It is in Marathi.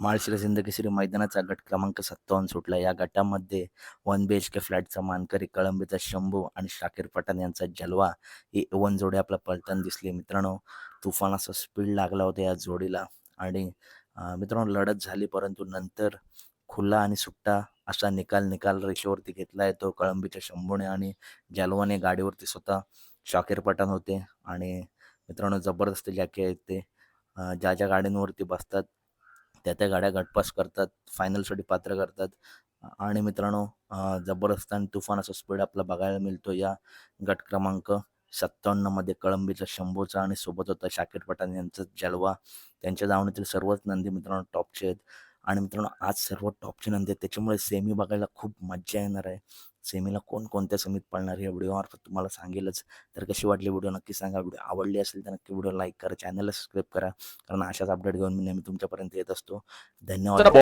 माळशिरस सिंदकेसरी मैदानाचा गट क्रमांक सत्तावन्न सुटला. या गटामध्ये वन बी एच के फ्लॅटचा मानकरी कळंबीचा शंभू आणि शाकीर पठाण यांचा जलवा. ही वन जोडी आपला पलताना दिसली. मित्रांनो तुफान असा स्पीड लागला होता या जोडीला. आणि मित्रांनो लढत झाली परंतु नंतर खुला आणि सुट्टा असा निकाल निकाल रेषेवरती घेतला आहे तो कळंबीच्या शंभूने आणि जलवाने गाडीवरती स्वतः शाकीर पठाण होते. आणि मित्रांनो जबरदस्त जॅके आहेत ते. ज्या ज्या गाड्यांवरती बसतात त्या त्या गाड्या गटपास करतात फायनलसाठी पात्र करतात. आणि मित्रांनो जबरदस्त आणि तुफान असा स्पीड आपला बघायला मिळतो या गट क्रमांक सत्तावन्नमध्ये कळंबीचा शंभूचा आणि सोबत होता शाकीर पठाण यांचा जलवा. त्यांच्या दावणीतील सर्वच नंदी मित्रांनो टॉपचे आहेत. आणि मित्रांनो आज सर्व टॉपचे नंदी आहेत त्याच्यामुळे सेमी बघायला खूप मज्जा येणार आहे. सेमीला कोण कोणत्या सेमीत पळणार या व्हिडिओमार्फत तुम्हाला सांगेलच. तर कशी वाटली व्हिडिओ नक्की सांगा. व्हिडिओ आवडली असेल तर नक्की व्हिडिओ लाईक करा चॅनलला सबस्क्राईब करा. कारण अशाच अपडेट घेऊन मी नेहमी तुमच्यापर्यंत येत असतो. धन्यवाद.